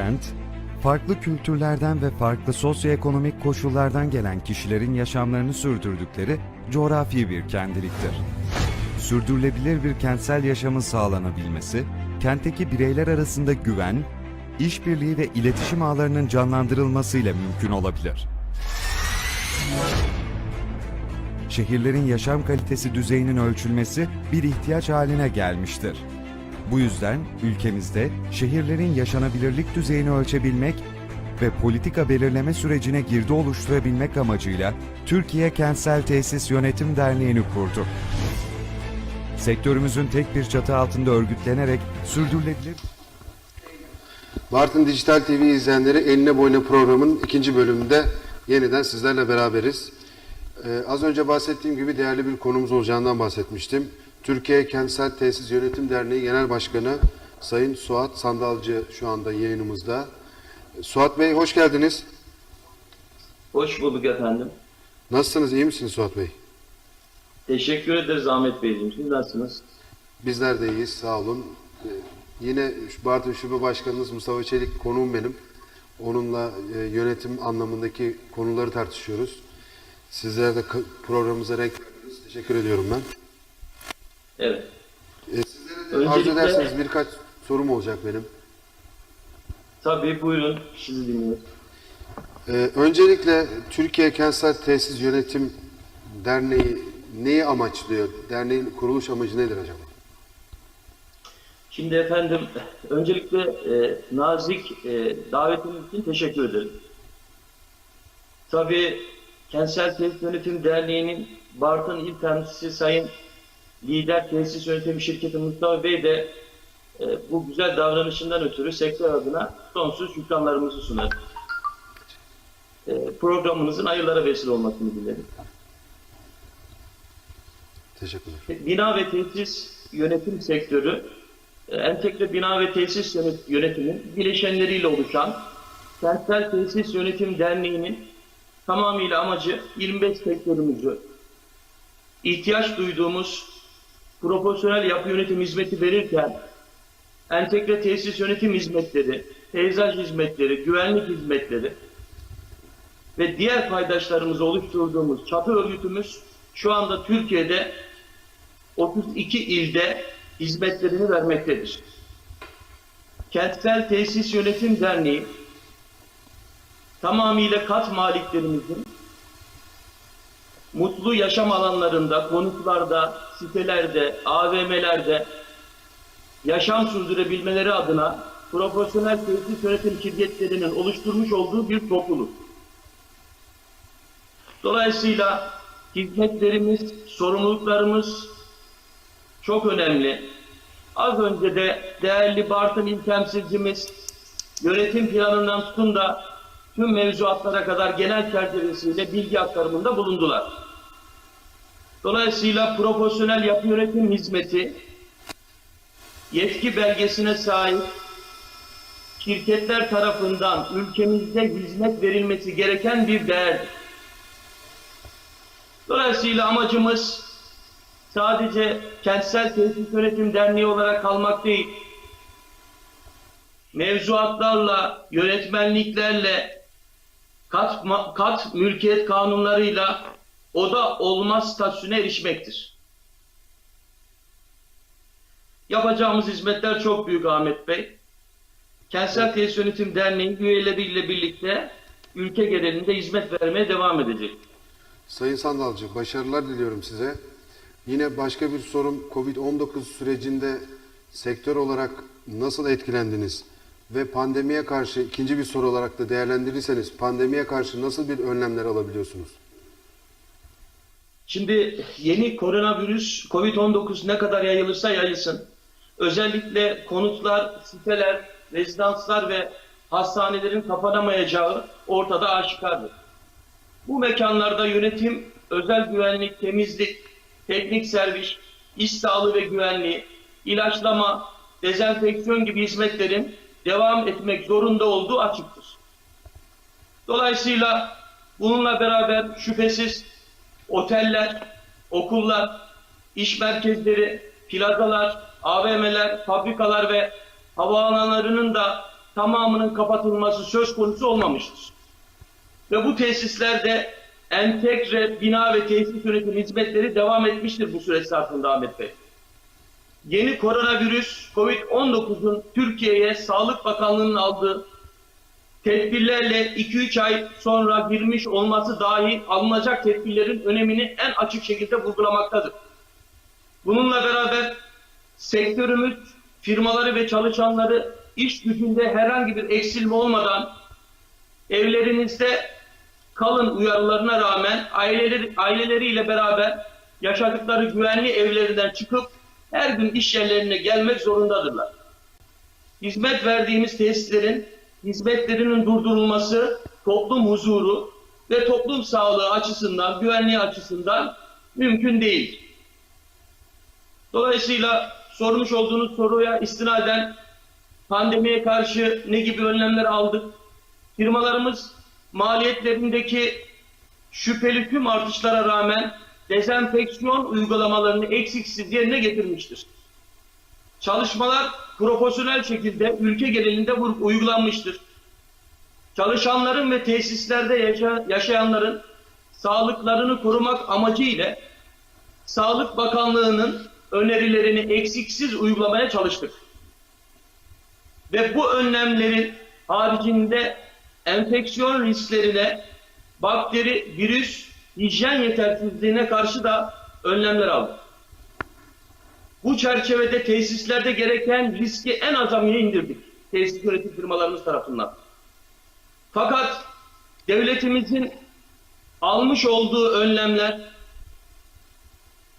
Kent, farklı kültürlerden ve farklı sosyoekonomik koşullardan gelen kişilerin yaşamlarını sürdürdükleri coğrafi bir kendiliktir. Sürdürülebilir bir kentsel yaşamın sağlanabilmesi, kentteki bireyler arasında güven, işbirliği ve iletişim ağlarının canlandırılmasıyla mümkün olabilir. Şehirlerin yaşam kalitesi düzeyinin ölçülmesi bir ihtiyaç haline gelmiştir. Bu yüzden ülkemizde şehirlerin yaşanabilirlik düzeyini ölçebilmek ve politika belirleme sürecine girdi oluşturabilmek amacıyla Türkiye Kentsel Tesis Yönetim Derneği'ni kurduk. Sektörümüzün tek bir çatı altında örgütlenerek sürdürülebilir Bartın Dijital TV izleyenleri Eline Boyuna programının ikinci bölümünde yeniden sizlerle beraberiz. Ee, az önce bahsettiğim gibi değerli bir konumuz olacağından bahsetmiştim. Türkiye Kentsel Tesis Yönetim Derneği Genel Başkanı Sayın Suat Sandalcı şu anda yayınımızda. Suat Bey hoş geldiniz. Hoş bulduk efendim. Nasılsınız, iyi misiniz Suat Bey? Teşekkür ederiz Ahmet Beyciğim. Siz nasılsınız? Bizler de iyiyiz, sağ olun. Ee, yine Bartın Şube Başkanımız Mustafa Çelik konuğum benim. Onunla e, yönetim anlamındaki konuları tartışıyoruz. Sizler de programımıza renk verdiniz. Teşekkür ediyorum ben. Evet. E, sizlere de arzu Öncelikle- ederseniz birkaç sorum olacak benim. Tabii buyurun sizi dinliyoruz. Ee, öncelikle Türkiye Kentsel Tesis Yönetim Derneği neyi amaçlıyor? Derneğin kuruluş amacı nedir acaba? Şimdi efendim öncelikle e, nazik e, davetiniz için teşekkür ederim. Tabii Kentsel Tesis Yönetim Derneği'nin Bartın İl Temsilcisi Sayın Lider Tesis Yönetimi Şirketi Mustafa Bey de e, bu güzel davranışından ötürü sektör adına sonsuz şükranlarımızı sunar. E, programınızın hayırlara vesile olmasını dilerim. Teşekkürler. Bina ve tesis yönetim sektörü, e, entegre bina ve tesis yönet- yönetimin bileşenleriyle oluşan Kentsel Tesis Yönetim Derneği'nin tamamıyla amacı 25 sektörümüzü ihtiyaç duyduğumuz profesyonel yapı yönetim hizmeti verirken entegre tesis yönetim hizmetleri, peyzaj hizmetleri, güvenlik hizmetleri ve diğer paydaşlarımızı oluşturduğumuz çatı örgütümüz şu anda Türkiye'de 32 ilde hizmetlerini vermektedir. Kentsel Tesis Yönetim Derneği tamamıyla kat maliklerimizin mutlu yaşam alanlarında, konutlarda, sitelerde, AVM'lerde yaşam sürdürebilmeleri adına profesyonel tesis yönetim şirketlerinin oluşturmuş olduğu bir topluluk. Dolayısıyla hizmetlerimiz, sorumluluklarımız çok önemli. Az önce de değerli Bartın İl Temsilcimiz yönetim planından tutun da tüm mevzuatlara kadar genel çerçevesiyle bilgi aktarımında bulundular. Dolayısıyla profesyonel yapı yönetim hizmeti yetki belgesine sahip şirketler tarafından ülkemizde hizmet verilmesi gereken bir değerdir. Dolayısıyla amacımız sadece Kentsel Tesis Yönetim Derneği olarak kalmak değil, mevzuatlarla, yönetmenliklerle, kat, kat mülkiyet kanunlarıyla o da olmaz statüsüne erişmektir. Yapacağımız hizmetler çok büyük Ahmet Bey. Kentsel Tesis Yönetim Derneği üyeleriyle birlikte ülke genelinde hizmet vermeye devam edecek. Sayın Sandalcı, başarılar diliyorum size. Yine başka bir sorum, Covid-19 sürecinde sektör olarak nasıl etkilendiniz? Ve pandemiye karşı ikinci bir soru olarak da değerlendirirseniz pandemiye karşı nasıl bir önlemler alabiliyorsunuz? Şimdi yeni koronavirüs COVID-19 ne kadar yayılırsa yayılsın. Özellikle konutlar, siteler, rezidanslar ve hastanelerin kapanamayacağı ortada aşikardır. Bu mekanlarda yönetim, özel güvenlik, temizlik, teknik servis, iş sağlığı ve güvenliği, ilaçlama, dezenfeksiyon gibi hizmetlerin devam etmek zorunda olduğu açıktır. Dolayısıyla bununla beraber şüphesiz oteller, okullar, iş merkezleri, plazalar, AVM'ler, fabrikalar ve havaalanlarının da tamamının kapatılması söz konusu olmamıştır. Ve bu tesislerde entegre bina ve tesis yönetim hizmetleri devam etmiştir bu süreç zarfında Ahmet Bey. Yeni koronavirüs COVID-19'un Türkiye'ye Sağlık Bakanlığı'nın aldığı tedbirlerle 2-3 ay sonra girmiş olması dahi alınacak tedbirlerin önemini en açık şekilde vurgulamaktadır. Bununla beraber sektörümüz firmaları ve çalışanları iş gücünde herhangi bir eksilme olmadan evlerinizde kalın uyarılarına rağmen aileleri, aileleriyle beraber yaşadıkları güvenli evlerinden çıkıp her gün iş yerlerine gelmek zorundadırlar. Hizmet verdiğimiz tesislerin hizmetlerinin durdurulması toplum huzuru ve toplum sağlığı açısından, güvenliği açısından mümkün değil. Dolayısıyla sormuş olduğunuz soruya istinaden pandemiye karşı ne gibi önlemler aldık? Firmalarımız maliyetlerindeki şüpheli tüm artışlara rağmen dezenfeksiyon uygulamalarını eksiksiz yerine getirmiştir. Çalışmalar profesyonel şekilde ülke genelinde uygulanmıştır. Çalışanların ve tesislerde yaşa- yaşayanların sağlıklarını korumak amacıyla Sağlık Bakanlığı'nın önerilerini eksiksiz uygulamaya çalıştık. Ve bu önlemlerin haricinde enfeksiyon risklerine, bakteri, virüs, hijyen yetersizliğine karşı da önlemler aldık. Bu çerçevede tesislerde gereken riski en azamiye indirdik. Tesis yönetim firmalarımız tarafından. Fakat devletimizin almış olduğu önlemler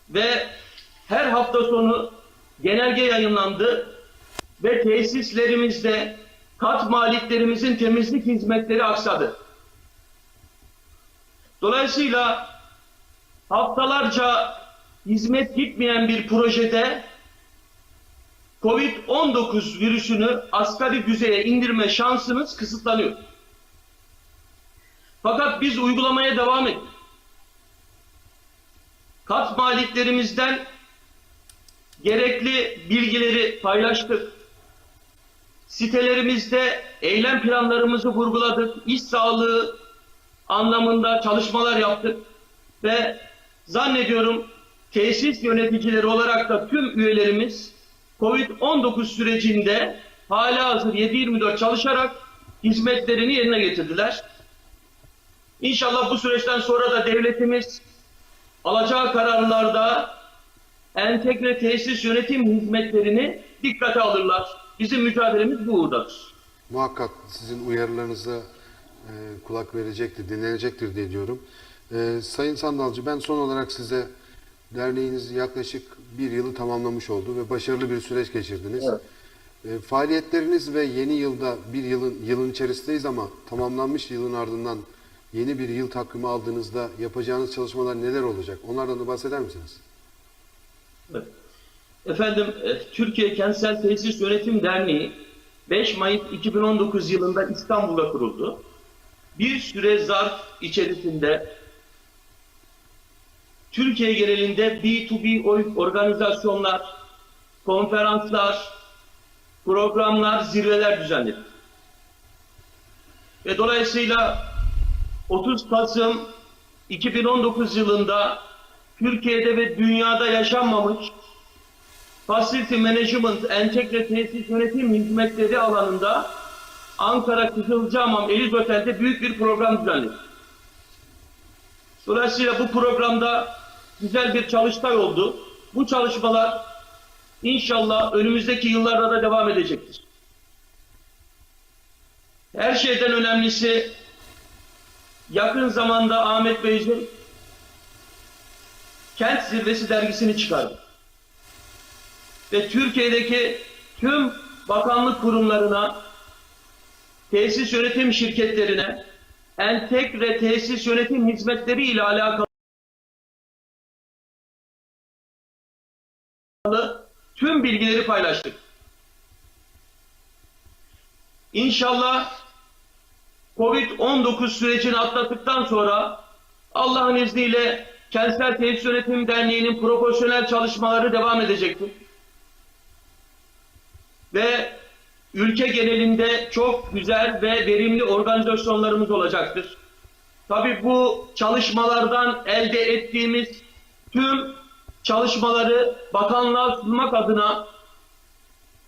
ve her hafta sonu genelge yayınlandı ve tesislerimizde kat maliklerimizin temizlik hizmetleri aksadı. Dolayısıyla haftalarca hizmet gitmeyen bir projede Covid-19 virüsünü asgari düzeye indirme şansımız kısıtlanıyor. Fakat biz uygulamaya devam ettik. Kat maliklerimizden gerekli bilgileri paylaştık. Sitelerimizde eylem planlarımızı vurguladık. İş sağlığı anlamında çalışmalar yaptık ve zannediyorum tesis yöneticileri olarak da tüm üyelerimiz COVID-19 sürecinde hala hazır 7-24 çalışarak hizmetlerini yerine getirdiler. İnşallah bu süreçten sonra da devletimiz alacağı kararlarda entegre tesis yönetim hizmetlerini dikkate alırlar. Bizim mücadelemiz bu uğurdadır. Muhakkak sizin uyarılarınıza e, kulak verecektir, dinlenecektir diye diyorum. E, Sayın Sandalcı ben son olarak size derneğiniz yaklaşık bir yılı tamamlamış oldu ve başarılı bir süreç geçirdiniz. E, faaliyetleriniz ve yeni yılda bir yılın yılın içerisindeyiz ama tamamlanmış yılın ardından yeni bir yıl takvimi aldığınızda yapacağınız çalışmalar neler olacak? Onlardan da bahseder misiniz? Evet. Efendim, e, Türkiye Kentsel Tesis Yönetim Derneği 5 Mayıs 2019 yılında İstanbul'da kuruldu. Bir süre zarf içerisinde Türkiye genelinde B2B oy- organizasyonlar, konferanslar, programlar, zirveler düzenledik. Ve dolayısıyla 30 Kasım 2019 yılında Türkiye'de ve dünyada yaşanmamış Facility Management Entegre Tesis Yönetim Hizmetleri alanında Ankara Kızılcahamam Eliz Otel'de büyük bir program düzenledik. Dolayısıyla bu programda güzel bir çalıştay oldu. Bu çalışmalar inşallah önümüzdeki yıllarda da devam edecektir. Her şeyden önemlisi yakın zamanda Ahmet Beyciğim Kent Zirvesi dergisini çıkardı. Ve Türkiye'deki tüm bakanlık kurumlarına, tesis yönetim şirketlerine, entegre tesis yönetim hizmetleri ile alakalı bilgileri paylaştık. İnşallah Covid-19 sürecini atlattıktan sonra Allah'ın izniyle Kentsel Tesis Yönetim Derneği'nin profesyonel çalışmaları devam edecektir. Ve ülke genelinde çok güzel ve verimli organizasyonlarımız olacaktır. Tabii bu çalışmalardan elde ettiğimiz tüm çalışmaları bakanlığa sunmak adına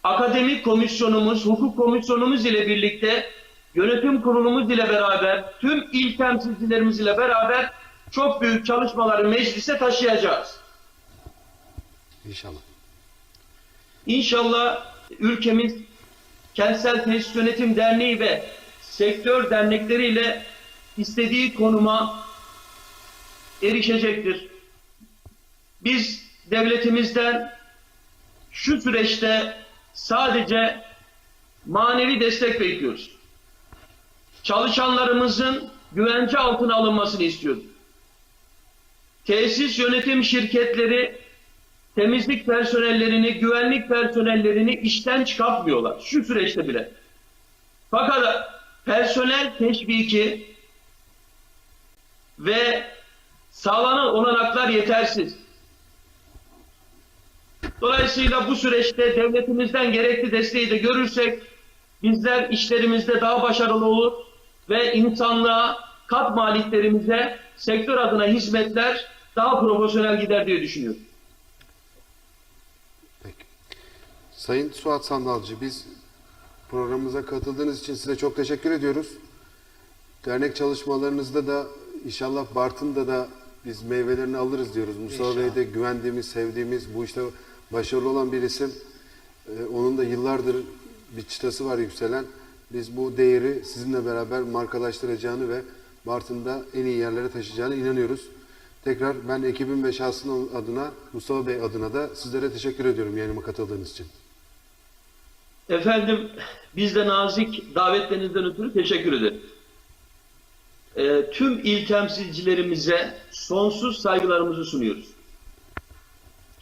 akademik komisyonumuz, hukuk komisyonumuz ile birlikte yönetim kurulumuz ile beraber, tüm il temsilcilerimiz ile beraber çok büyük çalışmaları meclise taşıyacağız. İnşallah. İnşallah ülkemiz Kentsel Tesis Yönetim Derneği ve sektör dernekleriyle istediği konuma erişecektir. Biz devletimizden şu süreçte sadece manevi destek bekliyoruz. Çalışanlarımızın güvence altına alınmasını istiyoruz. Tesis yönetim şirketleri temizlik personellerini, güvenlik personellerini işten çıkartmıyorlar. Şu süreçte bile. Fakat personel teşviki ve sağlanan olanaklar yetersiz. Dolayısıyla bu süreçte devletimizden gerekli desteği de görürsek bizler işlerimizde daha başarılı olur ve insanlığa, kat maliklerimize sektör adına hizmetler daha profesyonel gider diye düşünüyorum. Peki. Sayın Suat Sandalcı, biz programımıza katıldığınız için size çok teşekkür ediyoruz. Dernek çalışmalarınızda da inşallah Bartın'da da biz meyvelerini alırız diyoruz. Mustafa Bey de güvendiğimiz, sevdiğimiz, bu işte başarılı olan bir isim. Ee, onun da yıllardır bir çıtası var yükselen. Biz bu değeri sizinle beraber markalaştıracağını ve Bartın'da en iyi yerlere taşıyacağına inanıyoruz. Tekrar ben ekibim ve şahsın adına, Mustafa Bey adına da sizlere teşekkür ediyorum yayınıma katıldığınız için. Efendim biz de nazik davetlerinizden ötürü teşekkür ederim. Ee, tüm il temsilcilerimize sonsuz saygılarımızı sunuyoruz.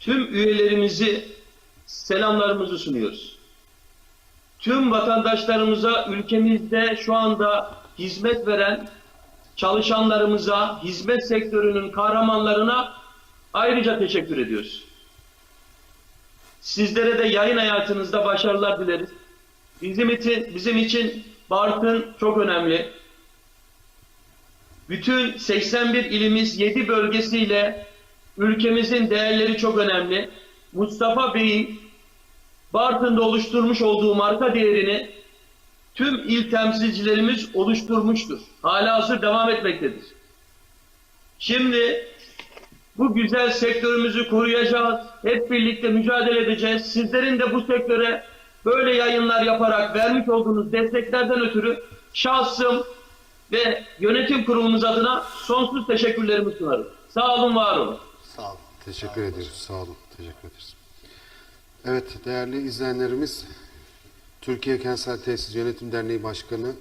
Tüm üyelerimizi selamlarımızı sunuyoruz. Tüm vatandaşlarımıza ülkemizde şu anda hizmet veren çalışanlarımıza, hizmet sektörünün kahramanlarına ayrıca teşekkür ediyoruz. Sizlere de yayın hayatınızda başarılar dileriz. Bizim için, bizim için Bartın çok önemli. Bütün 81 ilimiz 7 bölgesiyle ülkemizin değerleri çok önemli. Mustafa Bey'in Bartın'da oluşturmuş olduğu marka değerini tüm il temsilcilerimiz oluşturmuştur. Hala hazır devam etmektedir. Şimdi bu güzel sektörümüzü koruyacağız. Hep birlikte mücadele edeceğiz. Sizlerin de bu sektöre böyle yayınlar yaparak vermiş olduğunuz desteklerden ötürü şahsım ve yönetim kurulumuz adına sonsuz teşekkürlerimi sunarım. Sağ olun, var olun. Sağ olun. Teşekkür ediyoruz. Sağ olun. Teşekkür ederiz. Evet değerli izleyenlerimiz Türkiye Kentsel Tesis Yönetim Derneği Başkanı